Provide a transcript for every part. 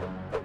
Bye.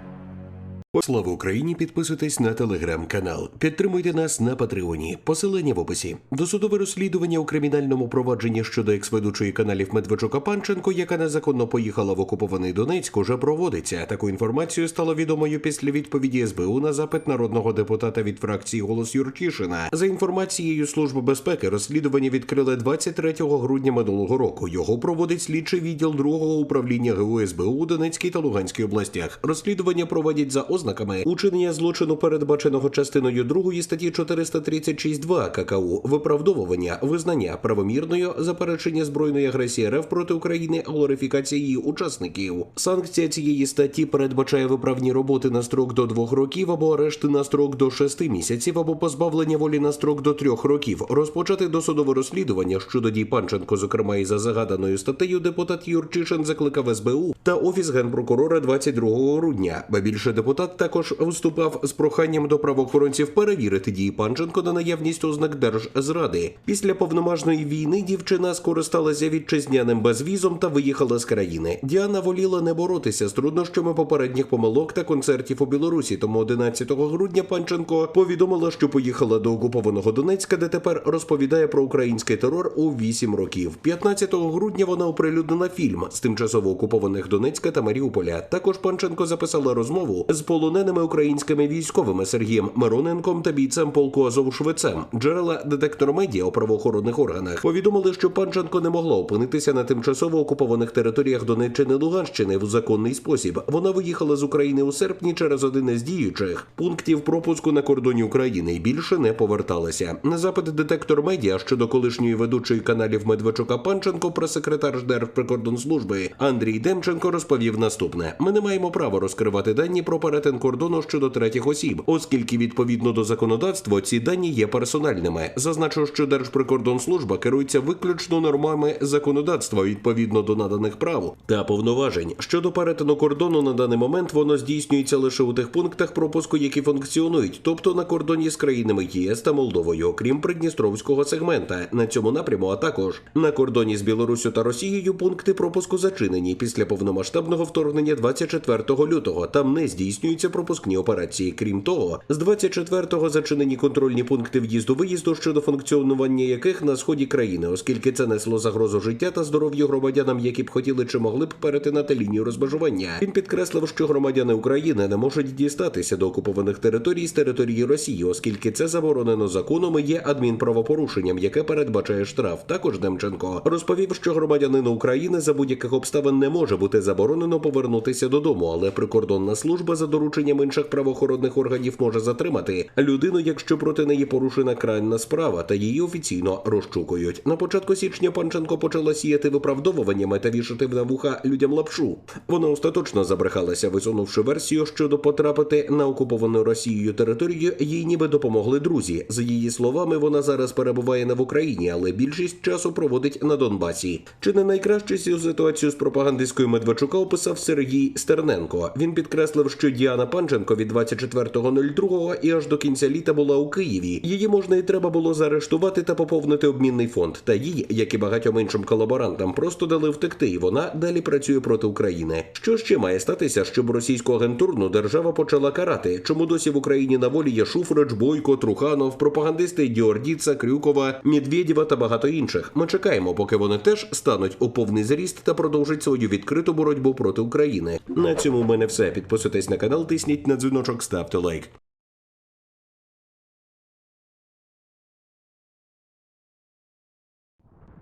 Слава Україні! Підписуйтесь на телеграм-канал. Підтримуйте нас на Патреоні. Посилання в описі. Досудове розслідування у кримінальному провадженні щодо екс-ведучої каналів Медведчука Панченко, яка незаконно поїхала в окупований Донецьк, уже проводиться. Таку інформацію стало відомою після відповіді СБУ на запит народного депутата від фракції Голос Юрчишина. За інформацією Служби безпеки, розслідування відкрили 23 грудня минулого року. Його проводить слідчий відділ другого управління ГУ СБУ у Донецькій та Луганській областях. Розслідування проводять за ознаками учинення злочину, передбаченого частиною 2 статті 436.2 ККУ, виправдовування, визнання правомірною заперечення збройної агресії РФ проти України, глорифікації її учасників. Санкція цієї статті передбачає виправні роботи на строк до двох років або арешти на строк до шести місяців, або позбавлення волі на строк до трьох років. Розпочати досудове розслідування щодо дій Панченко, зокрема і за загаданою статтею, депутат Юрчишин закликав СБУ та офіс генпрокурора 22 грудня. Ба більше депутат також виступав з проханням до правоохоронців перевірити дії Панченко на наявність ознак держзради. Після повномажної війни дівчина скористалася вітчизняним безвізом та виїхала з країни. Діана воліла не боротися з труднощами попередніх помилок та концертів у Білорусі. Тому 11 грудня Панченко повідомила, що поїхала до окупованого Донецька, де тепер розповідає про український терор у 8 років. 15 грудня вона оприлюднила фільм з тимчасово окупованих Донецька та Маріуполя. Також Панченко записала розмову з полоненими українськими військовими Сергієм Мироненком та бійцем полку Азов Швецем. Джерела детектор медіа у правоохоронних органах повідомили, що Панченко не могла опинитися на тимчасово окупованих територіях Донеччини Луганщини в законний спосіб. Вона виїхала з України у серпні через один із діючих пунктів пропуску на кордоні України і більше не поверталася. На запит детектор медіа щодо колишньої ведучої каналів Медведчука Панченко, прес-секретар Держприкордонслужби Андрій Демченко розповів наступне: ми не маємо права розкривати дані про перетин кордону щодо третіх осіб, оскільки відповідно до законодавства ці дані є персональними. Зазначу, що Держприкордонслужба керується виключно нормами законодавства відповідно до наданих прав та повноважень. Щодо перетину кордону на даний момент воно здійснюється лише у тих пунктах пропуску, які функціонують, тобто на кордоні з країнами ЄС та Молдовою, окрім Придністровського сегмента. На цьому напряму, а також на кордоні з Білоруссю та Росією пункти пропуску зачинені після повномасштабного вторгнення 24 лютого. Там не здійснюються пропускні операції. Крім того, з 24-го зачинені контрольні пункти в'їзду-виїзду щодо функціонування яких на сході країни, оскільки це несло загрозу життя та здоров'ю громадянам, які б хотіли чи могли б перетинати лінію розмежування. Він підкреслив, що громадяни України не можуть дістатися до окупованих територій з території Росії, оскільки це заборонено законом і є адмінправопорушенням, яке передбачає штраф. Також Демченко розповів, що громадянину України за будь-яких обставин не може бути заборонено повернутися додому, але прикордонна служба за дорученням інших правоохоронних органів може затримати людину, якщо проти неї порушена крайна справа, та її офіційно розшукують. На початку січня Панченко почала сіяти виправдовуваннями та вішати на вуха людям лапшу. Вона остаточно забрехалася, висунувши версію щодо потрапити на окуповану Росією територію. Їй ніби допомогли друзі. За її словами, вона зараз перебуває не в Україні, але більшість часу проводить на Донбасі. Чи не найкраще ситуацію з пропагандистською Медведчука описав Сергій Стерненко? Він підкреслив, що Діана Панченко від 24.02 і аж до кінця літа була у Києві. Її можна і треба було заарештувати та поповнити обмінний фонд. Та їй, як і багатьом іншим колаборантам, просто дали втекти, і вона далі працює проти України. Що ще має статися, щоб російську агентурну держава почала карати? Чому досі в Україні на волі є Шуфрич, Бойко, Труханов, пропагандисти Діордіца, Крюкова, Медведєва та багато інших? Ми чекаємо, поки вони теж стануть у повний зріст та продовжать свою відкриту боротьбу проти України. На цьому в мене все. Підписуйтесь на канал, тисніть на дзвіночок, ставте лайк.